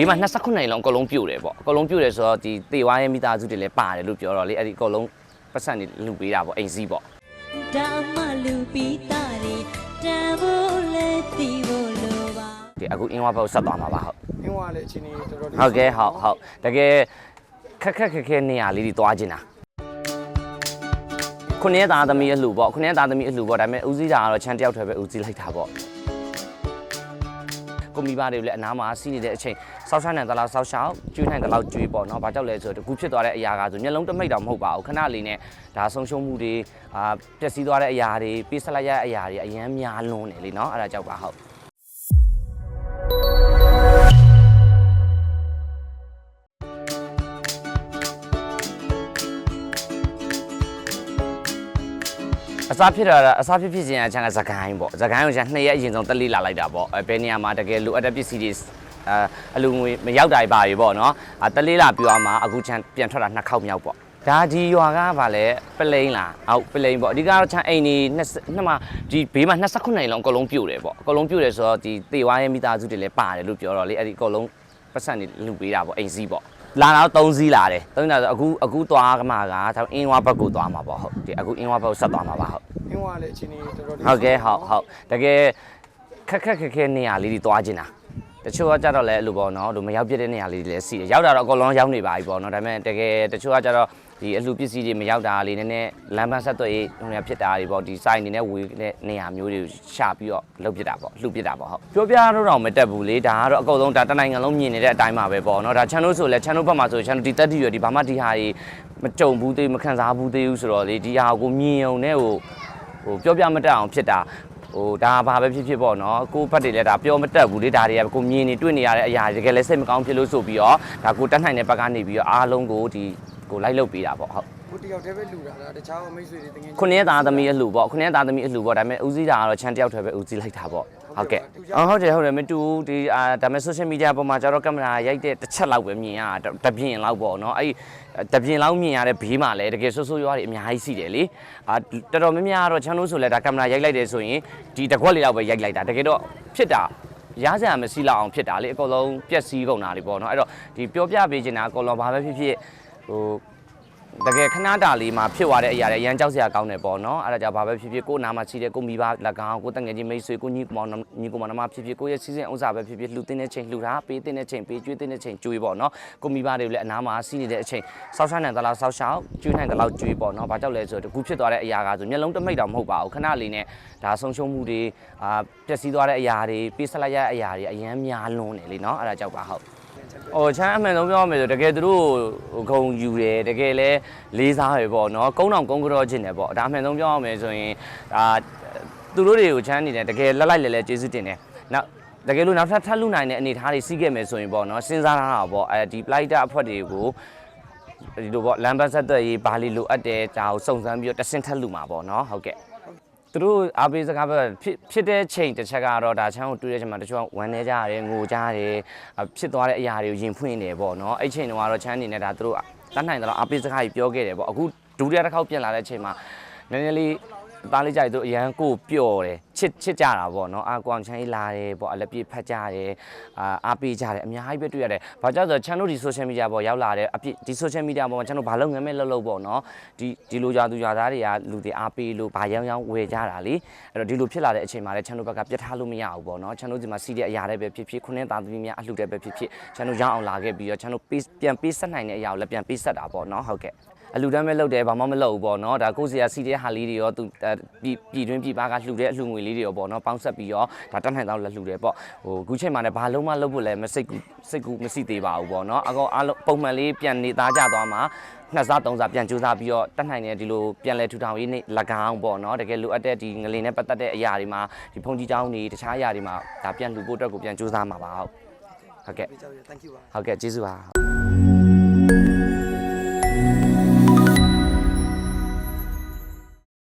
ဘေးမှာ29နိုင်လုံးအကုန်လုံးပြို့တယ်ပေါ့အကုန်လုံးပြို့တယ်ဆိုတော့ဒီတေဝါရဲ့မိသားစုတွေလည်းပါတယ်လို့ပြောတော့လေအဲ့ဒီအကုန်လုံးပတ်စံနေလူပေးတာပေါ့အိမ်စည်းပေါ့ဒါမှလူပြီးသားတွေတန်ဖို့လဲတီးဖို့လိုပါဒီအခုအင်းဝါဘက်ကိုဆက်သွားမှာပါဟုတ်အင်းဝါလည်းအချင်းကြီးတော်တော်လေးဟုတ်ကဲ့ဟုတ်ဟုတ်တကယ်ခက်ခက်ခက်ခဲနေရလေးတွေသွားခြင်းတာခုနှစ်သားသမီးအလှပေါ့ခုနှစ်သားသမီးအလှပေါ့ဒါပေမဲ့ဦးစီးတာကတော့ချမ်းတယောက်တည်းပဲဦးစီးလိုက်တာပေါ့ ကိုမိဘတွေလည်းအနားမှာစီးနေတဲ့အချိန်စောက်ချနိုင်တလားစောက်ရှောက်ကျွေးနိုင်တလောက်ကျွေးပေါ့နော်။ဘာကြောင့်လဲဆိုတော့တကူဖြစ်သွားတဲ့အရာကဆိုမျက်လုံးတမိတ်တော့မဟုတ်ပါဘူး။ခဏလေးနဲ့ဒါဆုံးရှုံးမှုတွေအာပျက်စီးသွားတဲ့အရာတွေပေးဆက်လိုက်ရတဲ့အရာတွေအရင်များလွန်းတယ်လေနော်။အဲ့ဒါကြောင့်ပါဟုတ်။ စားဖြစ်တာကအစားဖြစ်ဖြစ်ခြင်းအချမ်းကသခိုင်းပေါ့သခိုင်းကိုချမ်းနှစ်ရက်အရင်ဆုံးတက်လေးလာလိုက်တာပေါ့အဲဘယ်နေရာမှာတကယ်လိုအပ်တဲ့ပစ္စည်းတွေအဲအလူငွေမရောက်တာပါပြီပေါ့နော်အတက်လေးလာပြောရမှာအခုချမ်းပြန်ထွက်တာနှစ်ခေါက်မြောက်ပေါ့ဒါဒီရွာကဗာလဲပလိန်လားဟုတ်ပလိန်ပေါ့အဓိကတော့ချမ်းအိမ်နေနှစ်မှာဒီဘေးမှာ29နိုင်လုံးအကုန်လုံးပြို့တယ်ပေါ့အကုန်လုံးပြို့တယ်ဆိုတော့ဒီတေဝါရဲ့မိသားစုတွေလည်းပါတယ်လို့ပြောတော့လေအဲ့ဒီအကုန်လုံးပတ်စံနေလူပေးတာပေါ့အိမ်စည်းပေါ့ လာတော့3စီးလာတယ်3စီးလာဆိုအခုအခုသွားကမှကဒါအင်းဝါဘက်ကိုသွားမှာပေါ့ဟုတ်ဒီအခုအင်းဝါဘက်ကိုဆက်သွားမှာပါဟုတ်အင်းဝါလည်းအချင်းကြီးတော်တော်လေးဟုတ်ကဲ့ဟုတ်ဟုတ်တကယ်ခက်ခက်ခက်ခဲနေရလေးတွေသွားခြင်းတာ တချို့ကကြတော့လည်းအဲ့လိုပေါ့နော်ဒီမရောက်ပြတဲ့နေရာလေးတွေလည်းစီတယ်ရောက်တာတော့အကုန်လုံးရောက်နေပါပြီပေါ့နော်ဒါပေမဲ့တကယ်တချို့ကကြတော့ဒီအလှပစ္စည်းတွေမရောက်တာလေးနည်းနည်းလမ်းပန်းဆက်သွယ်ရေးဟိုနေရာဖြစ်တာတွေပေါ့ဒီစိုက်နေနဲ့ဝေတဲ့နေရာမျိုးတွေကိုရှာပြီးတော့လှုပ်ပြတာပေါ့လှုပ်ပြတာပေါ့ဟုတ်ပြောပြတော့တော့မတက်ဘူးလေဒါကတော့အကုန်လုံးဒါတနိုင်ငံလုံးမြင်နေတဲ့အတိုင်းပါပဲပေါ့နော်ဒါ channel ဆိုလဲ channel ဘက်မှာဆို channel ဒီတက်တီရဒီဘာမှဒီဟာကြီးမကြုံဘူးသေးမခံစားဘူးသေးဘူးဆိုတော့လေဒီဟာကိုမြင်ုံနဲ့ဟိုဟိုပြောပြမတက်အောင်ဖြစ်တာ ဟိုဒါဘာပဲဖြစ်ဖြစ်ပေါ့နော်ကိုယ့်ဘက်တွေလည်းဒါပြောမတက်ဘူးလေဒါတွေကကိုမြင်နေတွေ့နေရတဲ့အရာတွေတကယ်လည်းစိတ်မကောင်းဖြစ်လို့ဆိုပြီးတော့ဒါကိုတက်နိုင်တဲ့ဘက်ကနေပြီးတော့အားလုံးကိုဒီကိုလိုက်လုပ်ပေးတာပေါ့ဟုတ်ကိုတယောက်တည်းပဲလူတာလားတခြားမိတ်ဆွေတွေတကယ်ခုနှစ်သားသမီးအလှပေါ့ခုနှစ်သားသမီးအလှပေါ့ဒါပေမဲ့ဦးစီးတာကတော့ချမ်းတယောက်တည်းပဲဦးစီးလိုက်တာပေါ့ ဟုတ်ကဲ့အော်ဟုတ်တယ်ဟုတ်တယ်မတူဘူးဒီအာဒါပေမဲ့ social media ပေါ်မှာကျတော့ကင်မရာရိုက်တဲ့တစ်ချက်လောက်ပဲမြင်ရတာတပြင်းလောက်ပေါ့နော်အဲ့တပြင်းလောက်မြင်ရတဲ့ဘေးမှာလည်းတကယ်ဆိုးဆိုးရွားတွေအများကြီးရှိတယ်လေအာတော်တော်များများကတော့ချမ်းလို့ဆိုလဲဒါကင်မရာရိုက်လိုက်တယ်ဆိုရင်ဒီတစ်ခွက်လေးလောက်ပဲရိုက်လိုက်တာတကယ်တော့ဖြစ်တာရစရာမရှိလောက်အောင်ဖြစ်တာလေအကုန်လုံးပျက်စီးကုန်တာလေပေါ့နော်အဲ့တော့ဒီပြောပြပေးချင်တာအကုန်လုံးဘာပဲဖြစ်ဖြစ်ဟို တကယ်ခဏတာလေးမှာဖြစ်သွားတဲ့အရာတွေအရန်ကြောက်စရာကောင်းတယ်ပေါ့နော်အဲ့ဒါကြောင့်ဘာပဲဖြစ်ဖြစ်ကိုယ်နာမှာရှိတဲ့ကိုမိဘ၎င်းကိုတငယ်ချင်းမိတ်ဆွေကိုညီကောင်မောင်ညီကောင်မောင်နှမဖြစ်ဖြစ်ကိုယ့်ရဲ့စီစဉ်ဥစ္စာပဲဖြစ်ဖြစ်လှူတင်တဲ့ချိန်လှူတာပေးတင်တဲ့ချိန်ပေးကျွေးတင်တဲ့ချိန်ကျွေးပေါ့နော်ကိုမိဘတွေလည်းအနားမှာစီးနေတဲ့အချိန်စောက်ချနိုင်သလားစောက်ရှောက်ကျွေးနိုင်သလားကျွေးပေါ့နော်ဘာကြောင့်လဲဆိုတော့တကူဖြစ်သွားတဲ့အရာကဆိုမျက်လုံးတမိတ်တော့မဟုတ်ပါဘူးခဏလေးနဲ့ဒါဆုံးရှုံးမှုတွေအာပျက်စီးသွားတဲ့အရာတွေပေးဆက်လိုက်ရတဲ့အရာတွေအရန်များလွန်းတယ်လေနော်အဲ့ဒါကြောင့်ပါဟုတ် ဟိုချမ်းအမှန်ဆုံးပြောရမယ်ဆိုတကယ်သူတို့ဟိုဂုံယူတယ်တကယ်လဲလေးစားရပေါ့နော်ကုန်းတော်ကုန်းကြောခြင်းတယ်ပေါ့ဒါအမှန်ဆုံးပြောရမယ်ဆိုရင်ဒါသူတို့တွေကိုချမ်းနေတယ်တကယ်လက်လိုက်လဲလဲကျေးဇူးတင်တယ်နောက်တကယ်လို့နောက်ထပ်ထပ်လူနိုင်တဲ့အနေအထားတွေစီးခဲ့မယ်ဆိုရင်ပေါ့နော်စဉ်းစားထားတာပေါ့အဲဒီ plight အဖွက်တွေကိုဒီလိုပေါ့လမ်းပတ်ဆက်သွယ်ရေးဘာလို့လိုအပ်တယ်ဒါကိုစုံစမ်းပြီးတော့တဆင့်ထက်လူမှာပေါ့နော်ဟုတ်ကဲ့ သူတို့အားပေးစကားပဲဖြစ်ဖြစ်တဲ့ချိန်တစ်ချက်ကတော့ဒါချမ်းကိုတွေ့တဲ့ချိန်မှာတချို့ကဝမ်းနေကြရတယ်ငိုကြရတယ်အဖြစ်သွားတဲ့အရာတွေကိုရင်ဖွင့်နေပေါ့နော်အဲ့ချိန်တုန်းကတော့ချမ်းအနေနဲ့ဒါသူတို့တတ်နိုင်တော့အားပေးစကားကြီးပြောခဲ့တယ်ပေါ့အခုဒုတိယတစ်ခေါက်ပြန်လာတဲ့ချိန်မှာနည်းနည်းလေးအသားလေးကြိုက်သူအရန်ကိုပျော့တယ် ချစ်ချစ်ကြတာပေါ့နော်အာကွန်ချမ်းကြီးလာတယ်ပေါ့အလက်ပြေဖတ်ကြတယ်အာအားပေးကြတယ်အများကြီးပဲတွေ့ရတယ်ဘာကြောင့်ဆိုတော့ချမ်းတို့ဒီ social media ပေါ်ရောက်လာတဲ့အပြစ်ဒီ social media ပေါ်မှာချမ်းတို့ဘာလို့ငမဲလှုပ်လှုပ်ပေါ့နော်ဒီဒီလိုကြာသူကြာသားတွေကလူတွေအားပေးလို့ဘာရောင်းရောင်းဝယ်ကြတာလေအဲ့တော့ဒီလိုဖြစ်လာတဲ့အချိန်မှာလည်းချမ်းတို့ဘက်ကပြတ်ထားလို့မရဘူးပေါ့နော်ချမ်းတို့ဒီမှာစီးတဲ့အရာတွေပဲဖြစ်ဖြစ်ခုနှစ်သားသမီးများအလှူတွေပဲဖြစ်ဖြစ်ချမ်းတို့ရောင်းအောင်လာခဲ့ပြီးတော့ချမ်းတို့ပေးပြန်ပေးဆက်နိုင်တဲ့အရာကိုလည်းပြန်ပေးဆက်တာပေါ့နော်ဟုတ်ကဲ့အလူတန်းပဲလုပ်တယ်ဘာမှမလုပ်ဘူးပေါ့နော်ဒါကိုယ်စီယာစီတဲ့ဟာလေးတွေရောသူပြည်ပြည်တွင်းပြည်ပကလှူတဲ့အလှူငွေလေးလေးတွေရောပေါ့နော်ပေါင်းဆက်ပြီးရောဒါတက်နိုင်တော့လက်လှူတယ်ပေါ့ဟိုအခုချိန်မှာလည်းဘာလုံးမလုပ်ဖို့လည်းမစိတ်ကူစိတ်ကူမရှိသေးပါဘူးပေါ့နော်အကောင်အလုံးပုံမှန်လေးပြန်နေသားကြသွားမှာနှစ်စားသုံးစားပြန်ကြိုးစားပြီးတော့တက်နိုင်တဲ့ဒီလိုပြန်လဲထူထောင်ရေးနေ့၎င်းပေါ့နော်တကယ်လိုအပ်တဲ့ဒီငလင်နဲ့ပတ်သက်တဲ့အရာတွေမှာဒီဖုန်ကြီးကြောင်းတွေတခြားအရာတွေမှာဒါပြန်လှူဖို့အတွက်ကိုပြန်ကြိုးစားမှာပါဟုတ်ဟုတ်ကဲ့ thank you ပါဟုတ်ကဲ့ကျေးဇူးပါ